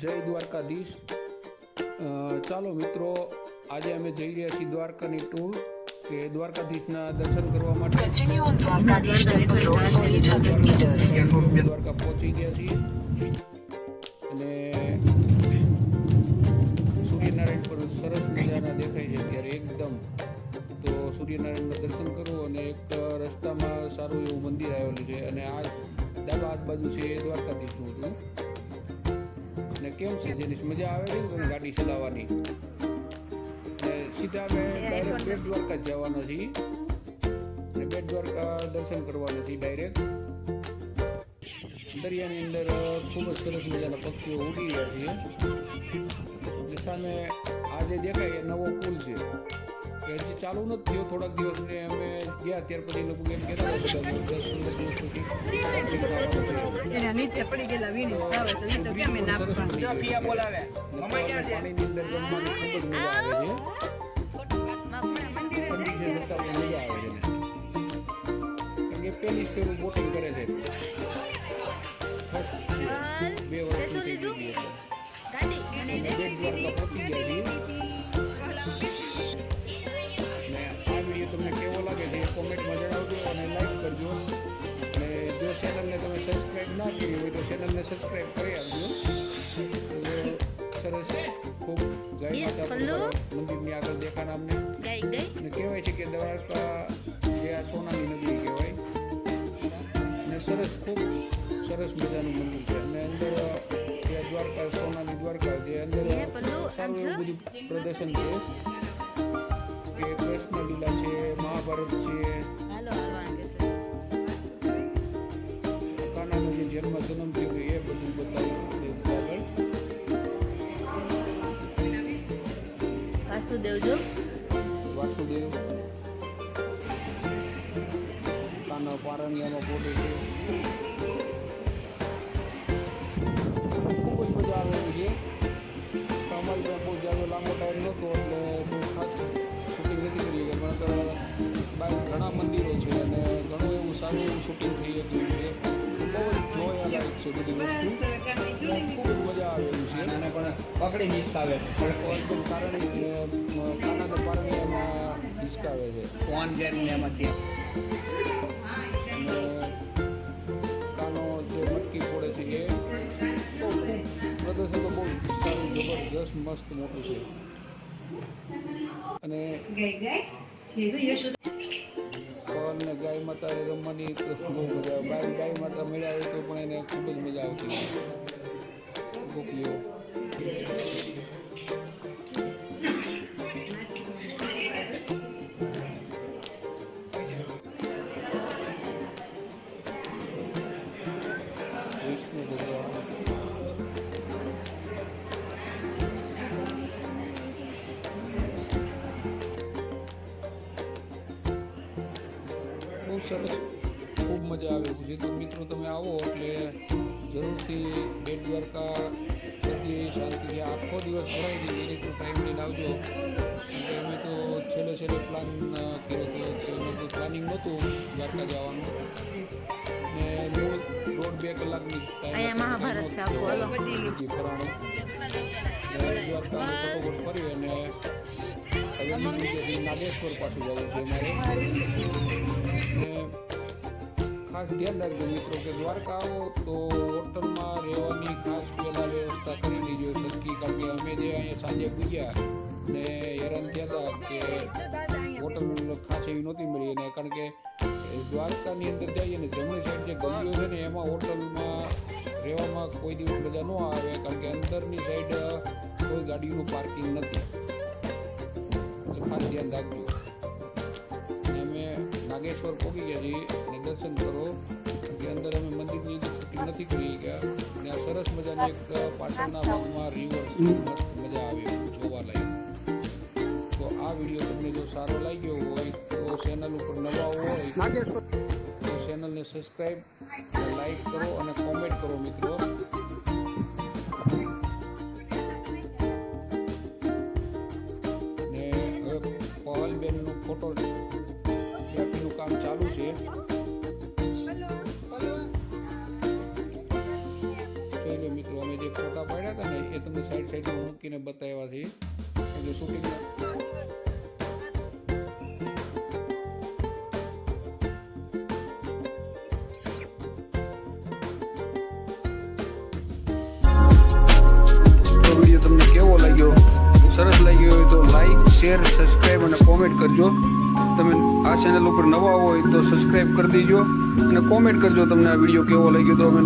જય દ્વારકાધીશ. ચાલો મિત્રો આજે અમે જઈ રહ્યા છીએ દ્વારકાની ટૂર કે દ્વારકાધીશના દર્શન કરવા માટે. Continue on Dwarkadish Temple Road for 800 meters. Dwarka પહોંચી ગયા છીએ. અને સૂર્યનારાયણ પર સરસ મજાના દેખાય છે અત્યારે એકદમ. તો સૂર્યનારાયણના દર્શન કરો અને એક રસ્તામાં સારું એવું મંદિર આવેલું છે. અને આ ડાબા હાથ બાજુ છે એ દ્વારકાધીશનું હતું કેમ છે? જેની મજા આવે છે ને તમને ગાડી ચલાવવાની. સીધા અમે ડાયરેક્ટ બેટ દ્વારકા જ જવાના છીએ. અને બેટ દ્વારકા દર્શન કરવાના છીએ ડાયરેક્ટ દરિયાની અંદર ખૂબ જ સરસ મજાના પક્ષીઓ ઉડી રહ્યા છે. સામે આજે દેખાય એ નવો પુલ છે. હજી ચાલુ નથી થયો થોડાક દિવસ ને અમે ગયા ત્યાર પછી લોકો એમ કહેતા હતા બધા દસ પંદર દિવસ સુધી public આવવાનું છે. એના નીચે પડી ગયેલા વીણીસ ભાવે તો કેમ એ સરસ નાખવા મજા આવી. પાણીની અંદર રમવાની ખૂબ જ મજા આવે છે. ઠંડી છે છતાં મજા આવે છે કારણ કે પેલી જ બોટિંગ કરે છે. ના હોય તો ચેનલને સબસ્ક્રાઈબ કરી આપજો. સરસ ખૂબ ગાય માતા મંદિરની આગળ દેખાણ અમને ને કહેવાય છે કે દ્વારકા જે આ સોનાની નગરી કહેવાય. અને સરસ ખૂબ સરસ મજાનું મંદિર છે. અને અંદર જે દ્વારકા સોનાની દ્વારકા જે અંદર સારું એવું બધું પ્રદર્શન છે. કે કૃષ્ણ લીલા છે મહાભારત છે વાસુદેવ જો. વાસુદેવ. કાના પારણિયામાં પોતે છે. ખૂબ જ મજા આવે એવી છે તો અમારી પાસે બહુ લાંબો ટાઈમ નહોતો એટલે બહુ ખાસ શૂટિંગ નથી કરી ગયા પણ તો ઘણા મંદિરો છે અને ઘણું એવું સારું એવું શૂટિંગ થઈ હતું છે. બહુ જ જોયા લાયક છે બધી વસ્તુ. ખૂબ મજા આવે છે. અને પણ પકડી આવે છે. કારણ ફોન જેનું એમાંથી અને કાનો જે મટકી ફોડે છે એ પ્રદર્શન તો બહુ સારું જબરદસ્ત મસ્ત મોટું છે. અને ને ગાય માતા રમવાની બહુ મજા આવે. ગાય માતા મળ્યા હોય તો પણ એને ખૂબ જ મજા આવતી ગોપીઓ સરસ ખૂબ મજા આવે એવું છે તો મિત્રો તમે આવો એટલે જરૂરથી બેટ દ્વારકા બધી શાંતિથી આખો દિવસ ભરાઈ દઈએ એ રીતનો ટાઈમ લઈને આવજો અમે તો છેલ્લે છેલ્લે પ્લાન કર્યો હતો તો પ્લાનિંગ નહોતું દ્વારકા જવાનું. ને દોઢ દોઢ બે કલાકની ટાઈમ મહાભારત છે આખું, હાલો. બધી ફરાણું. ને દ્વારકા ફટોફટ ફરી અને નાગેશ્વર પાછું જવું છે મારે ખાસ ધ્યાન રાખજો મિત્રો કે દ્વારકા આવો તો હોટલમાં રહેવાની ખાસ પહેલાં વ્યવસ્થા કરી લેજો સરખી, કારણ કે અમે જે અહીંયા સાંજે પૂજ્યા ને હેરાન થયા હતા કે હોટલ ખાસ એવી નહોતી મળી અને કારણ કે દ્વારકાની અંદર જઈએ ને જમણી સાઈડ જે ગલીઓ છે ને એમાં હોટલમાં રહેવામાં કોઈ દિવસ મજા ન આવે, કારણ કે અંદરની સાઈડ કોઈ ગાડીનું પાર્કિંગ નથી. ખાસ ધ્યાન રાખજો અને અમે નાગેશ્વર પહોંચી ગયા છીએ અને દર્શન કરો. જે અંદર અમે મંદિરની અંદર શૂટિંગ નથી કરી ગયા, અને આ સરસ મજાની એક પાટણના ભાગમાં રિવર મસ્ત મજા આવે એવું જોવા લાયક. તો આ વીડિયો તમને જો સારો લાગ્યો હોય, તો ચેનલ ઉપર નવા હોય, તો ચેનલને સબસ્ક્રાઈબ લાઈક કરો અને કોમેન્ટ કરો મિત્રો. ફોટો ગ્રાફીનું કામ ચાલુ છે. જોઈ મિત્રો અમે જે ફોટા પાડ્યા હતા ને, એ તમને સાઈડ સાઈડમાં મૂકીને બતાવ્યા છે. એટલે શૂટિંગ વીડિયો તમને કેવો લાગ્યો? શેર સબસ્ક્રાઈબ અને કોમેન્ટ કરજો. તમે આ ચેનલ ઉપર નવા હોય તો સબસ્ક્રાઈબ કરી દેજો અને કોમેન્ટ કરજો તમને આ વીડિયો કેવો લાગ્યો તો અમે